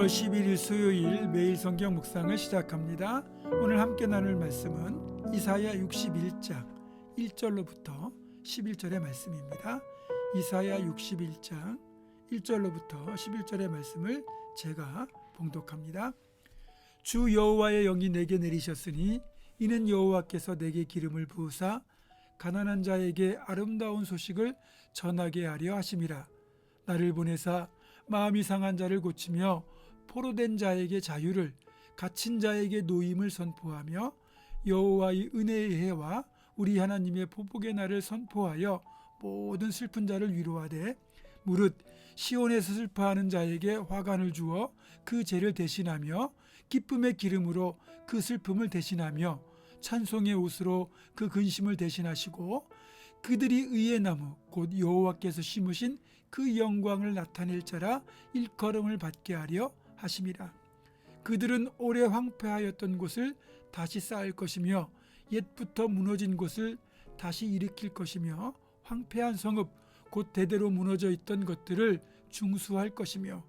1월 11일 수요일 매일 성경 묵상을 시작합니다. 오늘 함께 나눌 말씀은 이사야 61장 1절로부터 11절의 말씀입니다. 이사야 61장 1절로부터 11절의 말씀을 제가 봉독합니다. 주 여호와의 영이 내게 내리셨으니 이는 여호와께서 내게 기름을 부으사 가난한 자에게 아름다운 소식을 전하게 하려 하심이라 나를 보내사 마음이 상한 자를 고치며 포로된 자에게 자유를 갇힌 자에게 노임을 선포하며 여호와의 은혜의 해와 우리 하나님의 보복의 날을 선포하여 모든 슬픈 자를 위로하되 무릇 시온에서 슬퍼하는 자에게 화관을 주어 그 죄를 대신하며 기쁨의 기름으로 그 슬픔을 대신하며 찬송의 옷으로 그 근심을 대신하시고 그들이 의의 나무 곧 여호와께서 심으신 그 영광을 나타낼 자라 일컬음을 받게 하려 하심이라. 그들은 오래 황폐하였던 곳을 다시 쌓을 것이며 옛부터 무너진 곳을 다시 일으킬 것이며 황폐한 성읍 곧 대대로 무너져 있던 것들을 중수할 것이며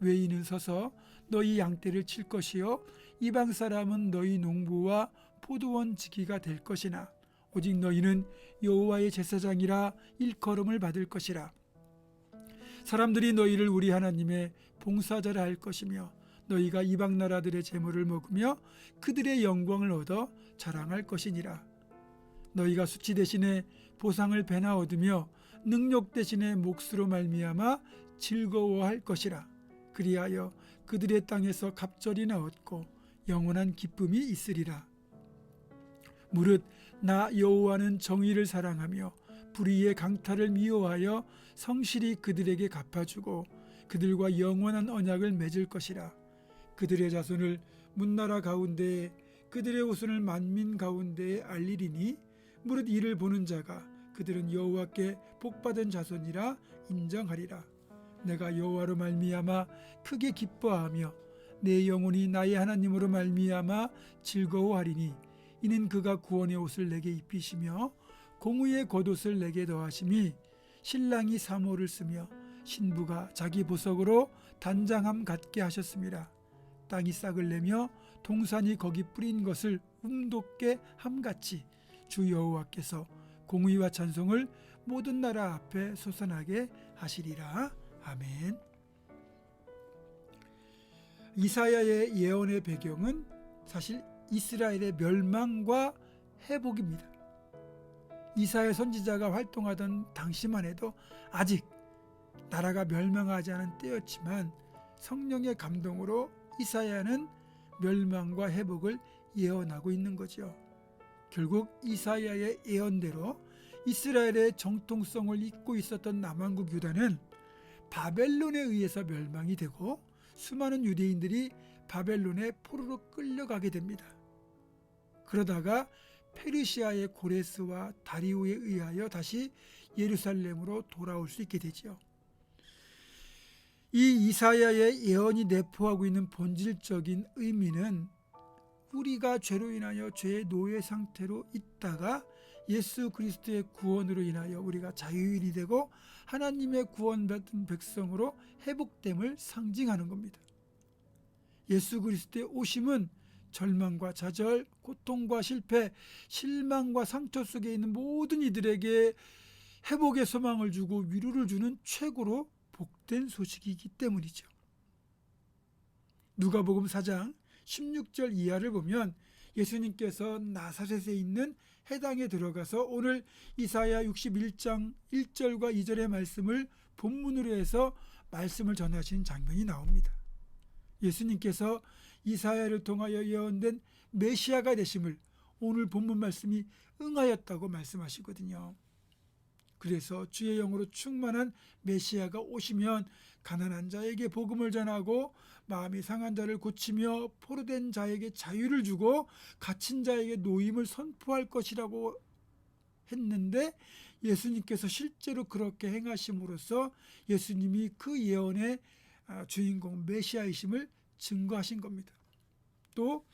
외인은 서서 너희 양떼를 칠 것이요 이방 사람은 너희 농부와 포도원 지기가 될 것이나 오직 너희는 여호와의 제사장이라 일컬음을 받을 것이라 사람들이 너희를 우리 하나님의 봉사자라 할 것이며 너희가 이방 나라들의 재물을 먹으며 그들의 영광을 얻어 자랑할 것이니라. 너희가 수치 대신에 보상을 배나 얻으며 능력 대신에 몫으로 말미암아 즐거워할 것이라. 그리하여 그들의 땅에서 갑절이나 얻고 영원한 기쁨이 있으리라. 무릇 나 여호와는 정의를 사랑하며 불의의 강탈을 미워하여 성실히 그들에게 갚아주고 그들과 영원한 언약을 맺을 것이라. 그들의 자손을 문나라 가운데에 그들의 후손을 만민 가운데에 알리리니 무릇 이를 보는 자가 그들은 여호와께 복받은 자손이라 인정하리라. 내가 여호와로 말미암아 크게 기뻐하며 내 영혼이 나의 하나님으로 말미암아 즐거워하리니 이는 그가 구원의 옷을 내게 입히시며 공의의 겉옷을 내게 더하심이 신랑이 사모를 쓰며 신부가 자기 보석으로 단장함 갖게 하셨습니다. 땅이 싹을 내며 동산이 거기 뿌린 것을 움돋게 함같이 주 여호와께서 공의와 찬송을 모든 나라 앞에 솟아나게 하시리라. 아멘. 이사야의 예언의 배경은 사실 이스라엘의 멸망과 회복입니다. 이사야 선지자가 활동하던 당시만 해도 아직 나라가 멸망하지 않은 때였지만 성령의 감동으로 이사야는 멸망과 회복을 예언하고 있는 거죠. 결국 이사야의 예언대로 이스라엘의 정통성을 잇고 있었던 남왕국 유다는 바벨론에 의해서 멸망이 되고 수많은 유대인들이 바벨론에 포로로 끌려가게 됩니다. 그러다가 페르시아의 고레스와 다리오에 의하여 다시 예루살렘으로 돌아올 수 있게 되지요. 이 이사야의 예언이 내포하고 있는 본질적인 의미는 우리가 죄로 인하여 죄의 노예 상태로 있다가 예수 그리스도의 구원으로 인하여 우리가 자유인이 되고 하나님의 구원받은 백성으로 회복됨을 상징하는 겁니다. 예수 그리스도의 오심은 절망과 좌절, 고통과 실패, 실망과 상처 속에 있는 모든 이들에게 회복의 소망을 주고 위로를 주는 최고로 복된 소식이기 때문이죠. 누가복음 4장 16절 이하를 보면 예수님께서 나사렛에 있는 해당에 들어가서 오늘 이사야 61장 1절과 2절의 말씀을 본문으로 해서 말씀을 전하신 장면이 나옵니다. 예수님께서 이사야를 통하여 예언된 메시아가 되심을 오늘 본문 말씀이 응하였다고 말씀하시거든요. 그래서 주의 영으로 충만한 메시아가 오시면 가난한 자에게 복음을 전하고 마음이 상한 자를 고치며 포로된 자에게 자유를 주고 갇힌 자에게 노임을 선포할 것이라고 했는데 예수님께서 실제로 그렇게 행하심으로써 예수님이 그 예언의 아, 주인공 메시아이심을 증거하신 겁니다. 또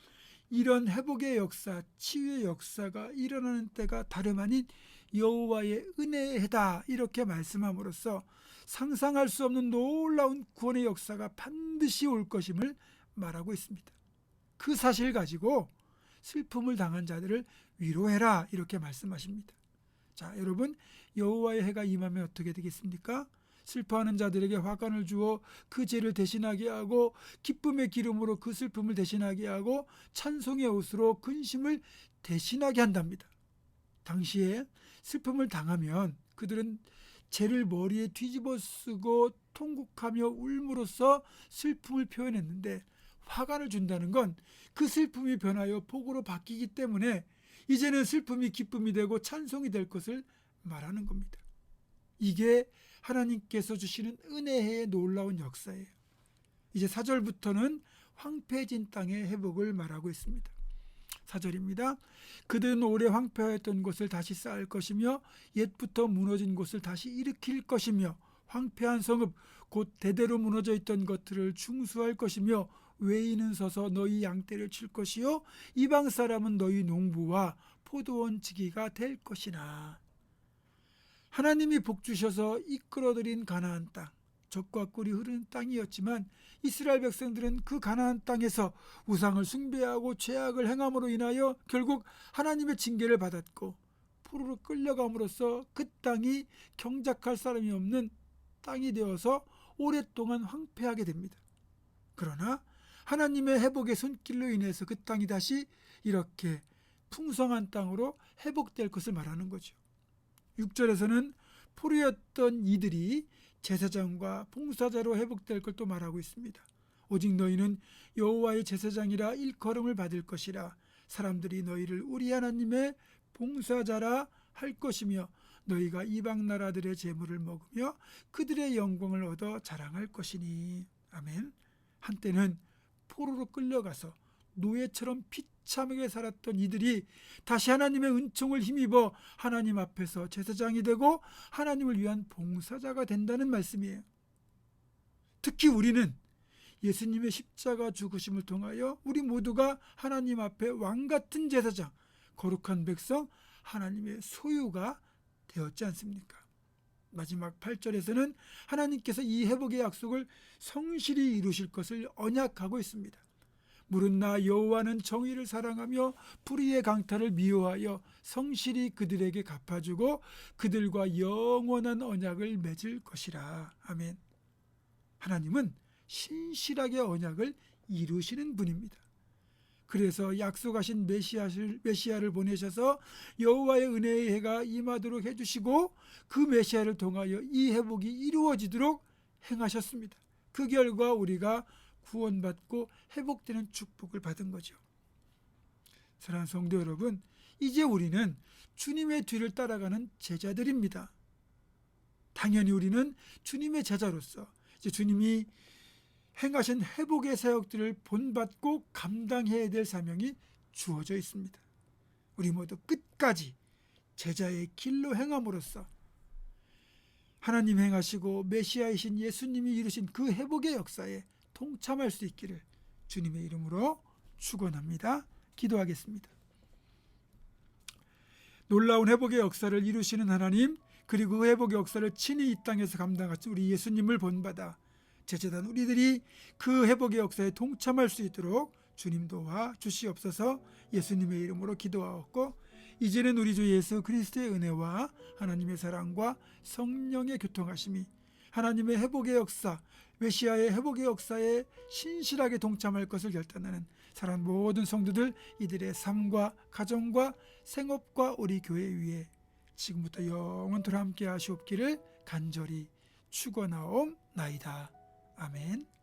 이런 회복의 역사, 치유의 역사가 일어나는 때가 다름 아닌 여호와의 은혜의 해다 이렇게 말씀함으로써 상상할 수 없는 놀라운 구원의 역사가 반드시 올 것임을 말하고 있습니다. 그 사실 가지고 슬픔을 당한 자들을 위로해라 이렇게 말씀하십니다. 자, 여러분 여호와의 해가 임하면 어떻게 되겠습니까? 슬퍼하는 자들에게 화관을 주어 그 죄를 대신하게 하고 기쁨의 기름으로 그 슬픔을 대신하게 하고 찬송의 옷으로 근심을 대신하게 한답니다. 당시에 슬픔을 당하면 그들은 죄를 머리에 뒤집어 쓰고 통곡하며 울므로써 슬픔을 표현했는데 화관을 준다는 건 그 슬픔이 변하여 복으로 바뀌기 때문에 이제는 슬픔이 기쁨이 되고 찬송이 될 것을 말하는 겁니다. 이게 하나님께서 주시는 은혜의 놀라운 역사예요. 이제 4절부터는 황폐해진 땅의 회복을 말하고 있습니다. 4절입니다. 그들은 오래 황폐하였던 곳을 다시 쌓을 것이며 옛부터 무너진 곳을 다시 일으킬 것이며 황폐한 성읍 곧 대대로 무너져 있던 것들을 중수할 것이며 외인은 서서 너희 양떼를 칠 것이요 이방 사람은 너희 농부와 포도원 지기가 될 것이나 하나님이 복 주셔서 이끌어들인 가나안 땅 적과 꿀이 흐르는 땅이었지만 이스라엘 백성들은 그 가나안 땅에서 우상을 숭배하고 죄악을 행함으로 인하여 결국 하나님의 징계를 받았고 포로로 끌려감으로써 그 땅이 경작할 사람이 없는 땅이 되어서 오랫동안 황폐하게 됩니다. 그러나 하나님의 회복의 손길로 인해서 그 땅이 다시 이렇게 풍성한 땅으로 회복될 것을 말하는 거죠. 6절에서는 포로였던 이들이 제사장과 봉사자로 회복될 걸 또 말하고 있습니다. 오직 너희는 여호와의 제사장이라 일컬음을 받을 것이라 사람들이 너희를 우리 하나님의 봉사자라 할 것이며 너희가 이방 나라들의 재물을 먹으며 그들의 영광을 얻어 자랑할 것이니 아멘. 한때는 포로로 끌려가서 노예처럼 비참하게 살았던 이들이 다시 하나님의 은총을 힘입어 하나님 앞에서 제사장이 되고 하나님을 위한 봉사자가 된다는 말씀이에요. 특히 우리는 예수님의 십자가 죽으심을 통하여 우리 모두가 하나님 앞에 왕 같은 제사장, 거룩한 백성, 하나님의 소유가 되었지 않습니까? 마지막 8절에서는 하나님께서 이 회복의 약속을 성실히 이루실 것을 언약하고 있습니다. 물은 나 여호와는 정의를 사랑하며 불의의 강탈을 미워하여 성실히 그들에게 갚아주고 그들과 영원한 언약을 맺을 것이라. 아멘. 하나님은 신실하게 언약을 이루시는 분입니다. 그래서 약속하신 메시아를, 메시아를 보내셔서 여호와의 은혜의 해가 임하도록 해주시고 그 메시아를 통하여 이 회복이 이루어지도록 행하셨습니다. 그 결과 우리가 구원받고 회복되는 축복을 받은 거죠. 사랑하는 성도 여러분, 이제 우리는 주님의 뒤를 따라가는 제자들입니다. 당연히 우리는 주님의 제자로서 이제 주님이 행하신 회복의 사역들을 본받고 감당해야 될 사명이 주어져 있습니다. 우리 모두 끝까지 제자의 길로 행함으로써 하나님 행하시고 메시아이신 예수님이 이루신 그 회복의 역사에 동참할 수 있기를 주님의 이름으로 축원합니다. 기도하겠습니다. 놀라운 회복의 역사를 이루시는 하나님 그리고 그 회복의 역사를 친히 이 땅에서 감당하신 우리 예수님을 본받아 제재단 우리들이 그 회복의 역사에 동참할 수 있도록 주님 도와 주시옵소서 예수님의 이름으로 기도하옵고 이제는 우리 주 예수 그리스도의 은혜와 하나님의 사랑과 성령의 교통하심이 하나님의 회복의 역사 메시아의 회복의 역사에 신실하게 동참할 것을 결단하는 사랑 모든 성도들 이들의 삶과 가정과 생업과 우리 교회 위에 지금부터 영원토록 함께 하시옵기를 간절히 축원하옵나이다. 아멘.